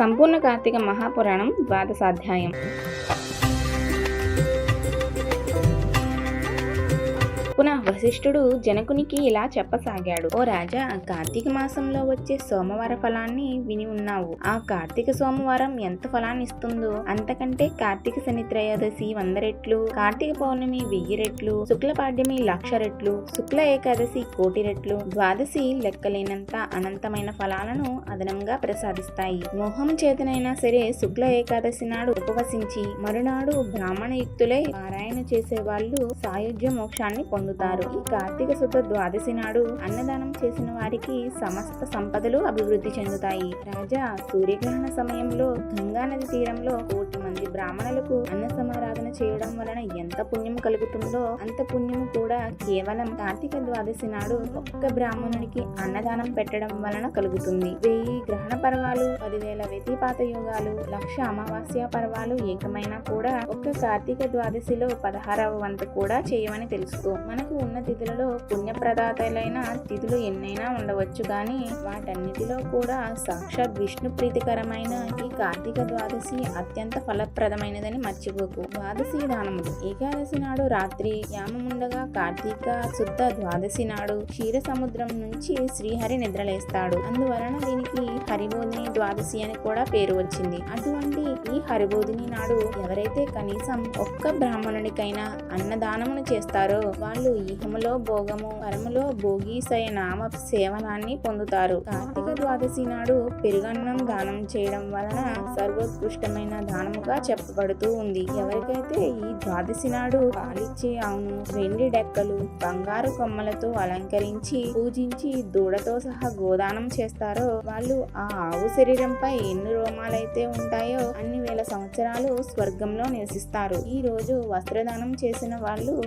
సంపూర్ణ కార్తీక మహాపురాణం ద్వాదశాధ్యాయం. పునః వశిష్ఠుడు జనకునికి ఇలా చెప్పసాగాడు. ఓ రాజా కార్తీక మాసంలో వచ్చే సోమవార ఫలాన్ని విని ఉన్నావు. ఆ కార్తీక సోమవారం ఎంత ఫలాన్ని ఇస్తుందో అంతకంటే కార్తీక శని త్రయోదశి వంద రెట్లు కార్తీక పౌర్ణమి వెయ్యి రెట్లు శుక్ల పాడ్యమి లక్ష రెట్లు శుక్ల ఏకాదశి కోటి రెట్లు ద్వాదశి లెక్కలేనంత అనంతమైన ఫలాలను అదనంగా ప్రసాదిస్తాయి. మోహం చేతనైనా సరే శుక్ల ఏకాదశి నాడు ఉపవసించి మరునాడు బ్రాహ్మణ యుక్తులై పారాయణ చేసే వాళ్ళు సాయుధ్య మోక్షాన్ని పొందుతారు. ఈ కార్తీక శుద్ధ ద్వాదశి నాడు అన్నదానం చేసిన వారికి సమస్త సంపదలు అభివృద్ధి చెందుతాయి. రాజా సూర్యగ్రహణ సమయంలో గంగా నది తీరంలో కోటి మంది బ్రాహ్మణులకు అన్న సమారాధన చేయడం వలన ఎంత పుణ్యం కలుగుతుందో అంత పుణ్యము కూడా కేవలం కార్తీక ద్వాదశి నాడు ఒక్క బ్రాహ్మణునికి అన్నదానం పెట్టడం వలన కలుగుతుంది. వెయ్యి గ్రహణ పర్వాలు పదివేల వ్యతిపాత యోగాలు లక్ష అమావాస్య పర్వాలు ఏకమైనా కూడా ఒక్క కార్తీక ద్వాదశిలో పదహారవ వంతు కూడా చేయమని తెలుసుకో. మనకు ఉన్న తిథులలో పుణ్యప్రదాతలైన తిథులు ఎన్నైనా ఉండవచ్చు. కానీ వాటన్నిటిలో కూడా సాక్షాత్ విష్ణు ప్రీతికరమైన ఈ కార్తీక ద్వాదశి అత్యంత ఫలప్రదమైనదని మర్చిపోకు. ద్వాదశి దానములు ఏకాదశి నాడు రాత్రి యామముండగా కార్తీక శుద్ధ ద్వాదశి నాడు క్షీర సముద్రం నుంచి శ్రీహరి నిద్రలేస్తాడు. అందువలన దీనికి హరిబోధిని ద్వాదశి అని కూడా పేరు వచ్చింది. అటువంటి ఈ హరిబోధిని నాడు ఎవరైతే కనీసం ఒక్క బ్రాహ్మణుడికైనా అన్నదానమును చేస్తారో వాళ్ళు ఈహములో భోగము పరములో భోగీసయ నామ సేవనాన్ని పొందుతారు. కార్తీక ద్వాదశి నాడు పెరుగన్నం దానం చేయడం వలన సర్వోత్కృష్టమైన దానముగా చెప్పబడుతూ ఉంది. ఎవరికైతే ఈ ద్వాదశి నాడు పాలిచ్చే ఆవును వెండి డెక్కలు బంగారు కొమ్మలతో అలంకరించి పూజించి దూడతో సహా గోదానం చేస్తారో వాళ్ళు ఆ ఆవు శరీరంపై ఎన్ని రోమాలైతే ఉంటాయో అన్ని వేల సంవత్సరాలు స్వర్గంలో నివసిస్తారు. ఈ రోజు వస్త్రదానం చేసిన వాళ్ళు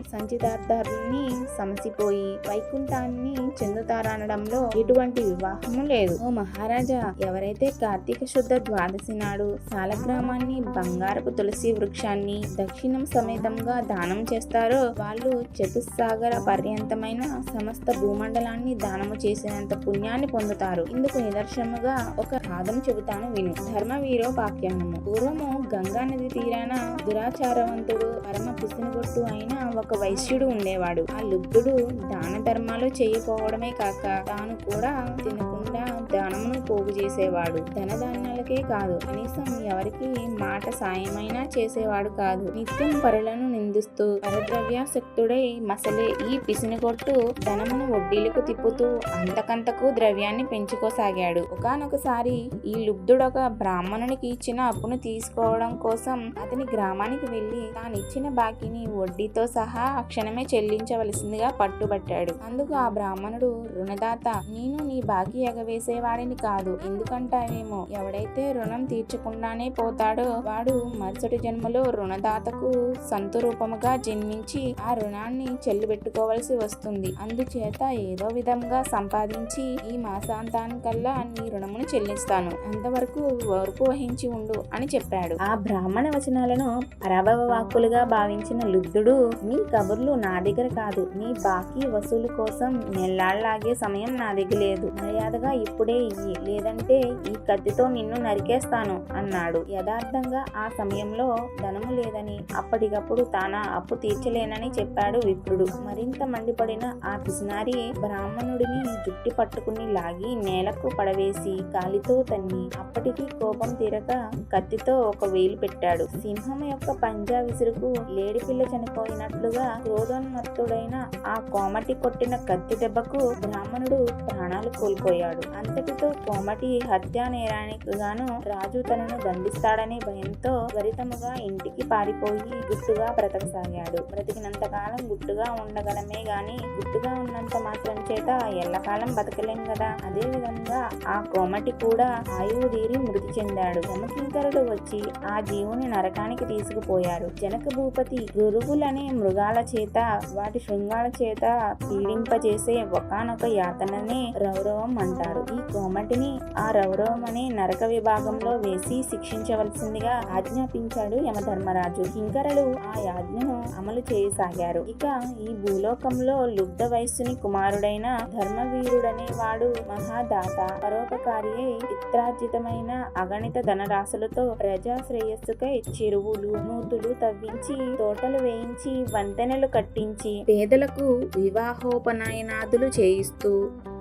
అన్నీ సమసిపోయి వైకుంఠాన్ని చెందుతారనడంలో ఎటువంటి వివాహము లేదు. ఓ మహారాజా ఎవరైతే కార్తీక శుద్ధ ద్వాదశి నాడు సాలగ్రామాన్ని బంగారపు తులసి వృక్షాన్ని దక్షిణం సమేతంగా దానం చేస్తారో వాళ్ళు చతుస్సాగర పర్యంతమైన సమస్త భూమండలాన్ని దానము చేసినంత పుణ్యాన్ని పొందుతారు. ఇందుకు నిదర్శనముగా ఒక గాథం చెబుతాను విను. ధర్మవీరోపాఖ్యానము పూర్వము గంగా నది తీరాన దురాచారవంతుడు పరమ పిసినగొట్టు అయిన ఒక వైశ్యుడు ఉండేవాడు. ఆ లుబ్ధుడు దాన ధర్మాలు చేయకపోవడమే కాక తాను కూడా తినకుండా దానమును పోగు చేసేవాడు. ధనధాన్యాలకే కాదు కనీసం ఎవరికి మాట సాయమైనా చేసేవాడు కాదు. నిత్యం పరులను నిందిస్తూ పరద్రవ్యాసక్తుడై మసలే ఈ పిసినగొట్టు ధనమును వడ్డీలకు తిప్పుతూ అంతకంతకు ద్రవ్యాన్ని పెంచుకోసాగాడు. ఒకనొకసారి ఈ లుబ్ధుడొక బ్రాహ్మణునికి ఇచ్చిన అప్పును తీసుకోవడం కోసం అతని గ్రామానికి వెళ్ళి తాను ఇచ్చిన బాకీని వడ్డీతో సహా ఆ క్షణమే చెల్లించవలసిందిగా పట్టుబట్టాడు. అందుకు ఆ బ్రాహ్మణుడు రుణదాత నేను నీ బాకీ ఎగవేసేవాడిని కాదు. ఎందుకంటావేమో? ఎవడైతే రుణం తీర్చకుండానే పోతాడో వాడు మరుసటి జన్మలో రుణదాతకు సంతురూపముగా జన్మించి ఆ రుణాన్ని చెల్లిబెట్టుకోవలసి వస్తుంది. అందుచేత ఏదో విధంగా సంపాదించి ఈ మాసాంతానికల్లా నీ రుణమును చెల్లిస్తాను. అంతవరకు ఓర్పు వహించి ఉండు అని చెప్పాడు. ఆ బ్రాహ్మణ వచనాలను పరాభవ వాక్కులుగా భావించిన లుబ్ధుడు నీ కబుర్లు నా దగ్గర కాదు. నీ బాకీ వసూలు కోసం నెల్లాళ్ళలాగే సమయం నా దగ్గర లేదు. మర్యాదగా ఇప్పుడే ఇయ్యి. లేదంటే ఈ కత్తితో నిన్ను నరికేస్తాను అన్నాడు. యథార్థంగా ఆ సమయంలో ధనము లేదని అప్పటికప్పుడు తాన అప్పు తీర్చలేనని చెప్పాడు విప్రుడు. మరింత మండిపడిన ఆ పిసినారి బ్రాహ్మణుడిని జుట్టి పట్టుకుని లాగి నేలకు పడవేసి కాలితో తన్ని అప్పటికి కోపం తీరక కత్తితో ఒక వేలు పెట్టాడు. సింహం యొక్క పంజా విసురుకు ఏడిపిల్ల చనిపోయినట్లుగా క్రోధోన్మత్తుడైన ఆ కోమటి కొట్టిన కత్తి దెబ్బకు బ్రాహ్మణుడు ప్రాణాలు కోల్పోయాడు. అంతటితో కోమటి హత్యా నేరానికి గాను రాజు తనను దండిస్తాడనే భయంతో త్వరితముగా ఇంటికి పారిపోయి గుట్టుగా బ్రతకసాగాడు. బ్రతికినంతకాలం గుట్టుగా ఉండగలమే గాని గుట్టుగా ఉన్నంత మాత్రం చేత ఎల్లకాలం బతకలేం కదా అదే విధంగా ఆ కోమటి కూడా ఆయువు తీరి మృతి చెందాడు. యమకింకరుడు వచ్చి ఆ జీవుని నరకానికి తీసుకుపోయాడు. జనక భూపతి గురువులనే మృగాల చేత వాటి శృంగాల చేత పీడింపజేసే ఒకానొక యాతననే రౌరవం అంటారు. ఈ కోమటిని ఆ రౌరవం అనే నరక విభాగంలో వేసి శిక్షించవలసిందిగా ఆజ్ఞాపించాడు యమధర్మరాజు. కింకరలు ఆ యాజ్ఞను అమలు చేయసాగారు. ఇక ఈ భూలోకంలో లుబ్ధ వయస్సుని కుమారుడైన ధర్మవీరుడనే వాడు మహాదాత పరోపకారి అయి పిత్రార్జితమైన అగణిత ధనరాశులతో ప్రజా శ్రేయస్సుకై చెరువులు నూతులు తవ్వించి తోటలు వేయించి వంతెనలు కట్టించి పేదలకు వివాహోపనయనాదులు చేయిస్తూ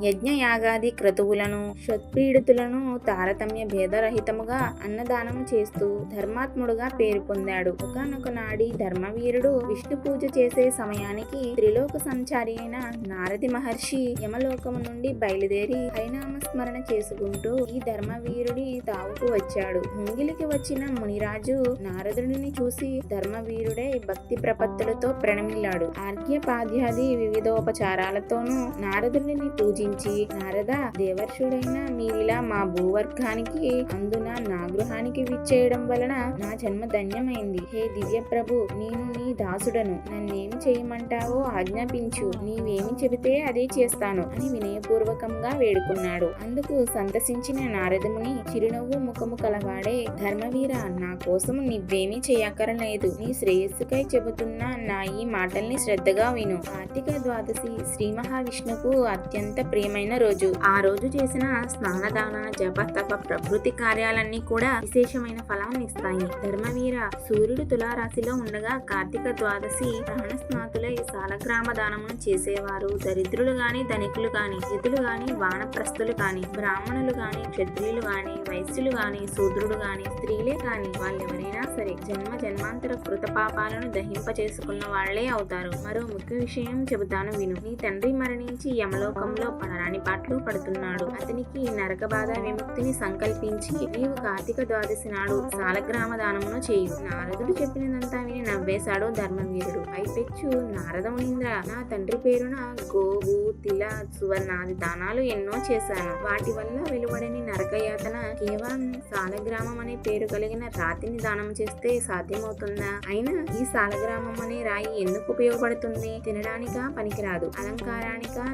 యజ్ఞయాగాది క్రతువులను షత్పీడితులను తారతమ్య భేదరహితముగా అన్నదానం చేస్తూ ధర్మాత్ముడుగా పేరు పొందాడు. ఒకనొక నాడి ధర్మవీరుడు విష్ణు పూజ చేసే సమయానికి త్రిలోక సంచారి అయిన నారది మహర్షి యమలోకము నుండి బయలుదేరి హరినామ స్మరణ చేసుకుంటూ ఈ ధర్మవీరుడి తావుకు వచ్చాడు. ముంగిలికి వచ్చిన మునిరాజు నారదుడిని చూసి ధర్మవీరుడే భక్తి ప్రపత్తులతో ప్రణమిల్లాడు. ఆర్ఘ్యపాధ్యాది వివిధోపచారాలతోనూ నారదుడిని పూజించి నారద దేవర్షుడైన మీరిలా మా భూవర్గానికి అందున నా గృహానికి విచ్చేయడం వలన నా జన్మ ధన్యమైంది. హే దివ్య ప్రభు నేను నీ దాసుడను. నన్నేమి చేయమంటావో ఆజ్ఞాపించు. నీవేమి చెబితే అదే చేస్తాను అని వినయపూర్వకంగా వేడుకున్నాడు. అందుకు సంతసించిన నారదముని చిరునవ్వు ముఖము కలవాడే ధర్మవీర నా కోసం నువ్వేమీ చేయక్కరలేదు. నీ శ్రేయస్సుకై చెబుతున్న నా ఈ మాటల్ని శ్రద్ధగా విను. కార్తీక ద్వాదశి శ్రీ మహావిష్ణుకు అత్యంత ప్రియ ప్రియమైన రోజు. ఆ రోజు చేసిన స్నానదాన జప తప ప్రకృతి కార్యాలన్నీ కూడా విశేషమైన ఫలాన్ని ఇస్తాయి. ధర్మవీర సూర్యుడు తులారాశిలో ఉండగా కార్తీక ద్వాదశి ప్రాణస్నాతులై సాలగ్రామ దానమును చేసేవారు. దరిద్రులు గాని ధనికులు గాని యుతులు గాని వానప్రస్తులు గాని బ్రాహ్మణులు గాని క్షత్రియులు గాని వైశ్యులు గాని శూద్రుడు గాని స్త్రీలే గాని వాళ్ళెవరైనా సరే జన్మ జన్మాంతర కృత పాపాలను దహింప చేసుకున్న వాళ్ళే అవుతారు. మరో ముఖ్య విషయం చెబుతాను విను. నీ తండ్రి మరణించి యమలోకంలో పడరాని పాటలు పడుతున్నాడు. అతనికి నరక బాధ విముక్తిని సంకల్పించి నీవు కార్తీక ద్వాదశి నాడు సాలగ్రామ దానమును చేయు. నారదుడు చెప్పినదంతా విని నవ్వేశాడు ధర్మవీరుడు. పైపెచ్చు నారదమునింద్ర నా తండ్రి పేరున గోవు తిల సువర్ణాది దానాలు ఎన్నో చేశాను. వాటి వల్ల వెలువడని నరకయాతన కేవలం సాలగ్రామం అనే పేరు కలిగిన రాతిని దానం చేస్తే సాధ్యమవుతుందా? అయినా ఈ సాలగ్రామం అనే రాయి ఎందుకు ఉపయోగపడుతుంది? తినడానికా పనికిరాదు. అలంకారానికా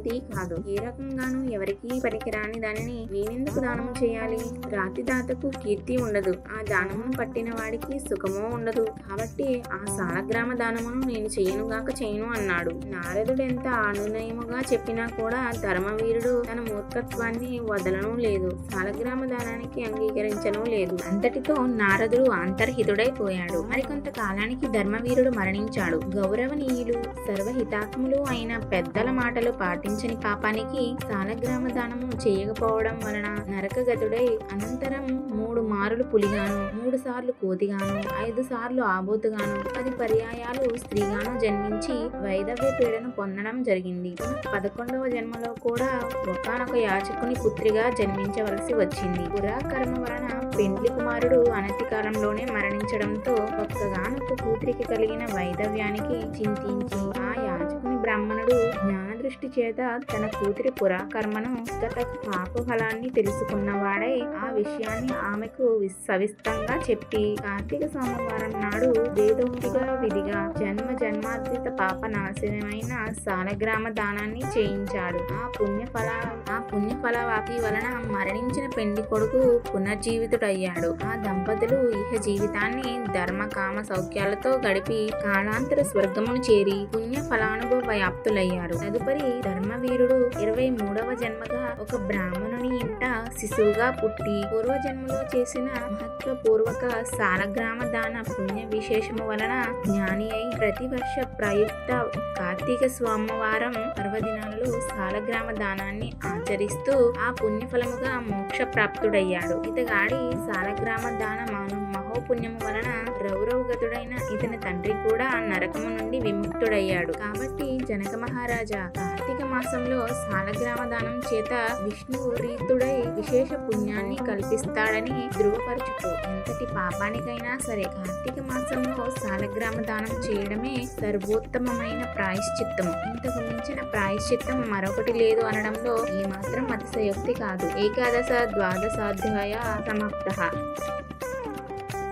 నవరత్నాలలోనిది కాదు. ఏ రకంగానూ ఎవరికీ పనికిరాని దానిని నేనెందుకు దానం చేయాలి? రాతి దాతకు కీర్తి ఉండదు. ఆ దానమును పట్టిన వాడికి సుఖమో ఉండదు. కాబట్టి ఆ సాలగ్రామ దానమును నేను చేయనుగాక చేయను అన్నాడు. నారదుడు ఎంత అనునయముగా చెప్పినా కూడా ధర్మవీరుడు తన మూర్ఖత్వాన్ని వదలను లేదు. సాలగ్రామ దానానికి అంగీకరించను లేదు. అంతటితో నారదుడు అంతర్హితుడైపోయాడు మరికొంత కాలానికి ధర్మవీరుడు మరణించాడు. గౌరవనీయులు సర్వహితాత్ములు అయిన పెద్దల మాటలు పాటించని పాపానికి సాలగ్రామ దానము చేయకపోవడం వలన నరకగతుడై అనంతరం మూడు మారులు పులిగాను మూడు సార్లు కోతిగాను ఐదు సార్లు ఆబోతుగాను పది పర్యాయాలు స్త్రీగాను జన్మించి వైదవ్య పీడను పొందడం జరిగింది. పదకొండవ జన్మలో కూడా ఒకనొక యాచకుని పుత్రిగా జన్మించవలసి వచ్చింది. పురాకర్మ వలన పెండ్లి కుమారుడు అనతి కాలంలోనే మరణించడంతో ఒక్కగానొక్క కూతురికి కలిగిన వైదవ్యానికి చింతించి ఆ యాచకుని బ్రాహ్మణుడు జ్ఞానదృష్టి చేత తన కూతురి పురాకర్మను గత పాప ఫలాన్ని తెలుసుకున్నవాడై ఆ విషయాన్ని ఆమెకు సవిస్తంగా చెప్పి కార్తీక సోమవారం నాడు వేదోక్తిగా విధిగా జన్మ జన్మార్జిత పాప నాశనమైన సాలగ్రామ దానాన్ని చేయించాడు. ఆ పుణ్యఫల ఆ పుణ్యఫలవాపి వలన మరణించిన పెండి కొడుకు పునర్జీవితుడయ్యాడు. ఆ దంపతులు ఇహ జీవితాన్ని ధర్మ కామ సౌఖ్యాలతో గడిపి కాలాంతర స్వర్గమును చేరి పుణ్య ఫలానుభవ వ్యాప్తులయ్యారు తదుపరి ధర్మవీరుడు ఇరవై మూడవ జన్మగా ఒక బ్రాహ్మణుని ఇంట శిశువుగా పుట్టి పూర్వ జన్మలో చేసిన మహత్వపూర్వక సాలగ్రామ దాన పుణ్య విశేషము వలన జ్ఞాని అయి ప్రతి వర్ష ప్రయుక్త కార్తీక స్వామివారం పర్వదినాలలో సాలగ్రామ దానాన్ని ఆచరిస్తూ ఆ పుణ్యఫలముగా మోక్ష ప్రాప్తుడయ్యాడు ఇతగాడి సాలగ్రామ దాన మానవ పుణ్యము వలన రౌరవగతుడైన ఇతని తండ్రి కూడా నరకము నుండి విముక్తుడయ్యాడు. కాబట్టి జనక మహారాజా కార్తీక మాసంలో సాలగ్రామ దానం చేత విష్ణువు రీతుడై విశేష పుణ్యాన్ని కల్పిస్తాడని ధృవపరచుకో. ఎంతటి పాపానికైనా సరే కార్తీక మాసంలో సాలగ్రామ దానం చేయడమే సర్వోత్తమమైన ప్రాయశ్చిత్తము. ఇంతకు మించిన ప్రాయశ్చిత్తం మరొకటి లేదు అనడంలో ఏమాత్రం అతిశయోక్తి కాదు. ఏకాదశ ద్వాదశాధ్యాయ సమాప్త.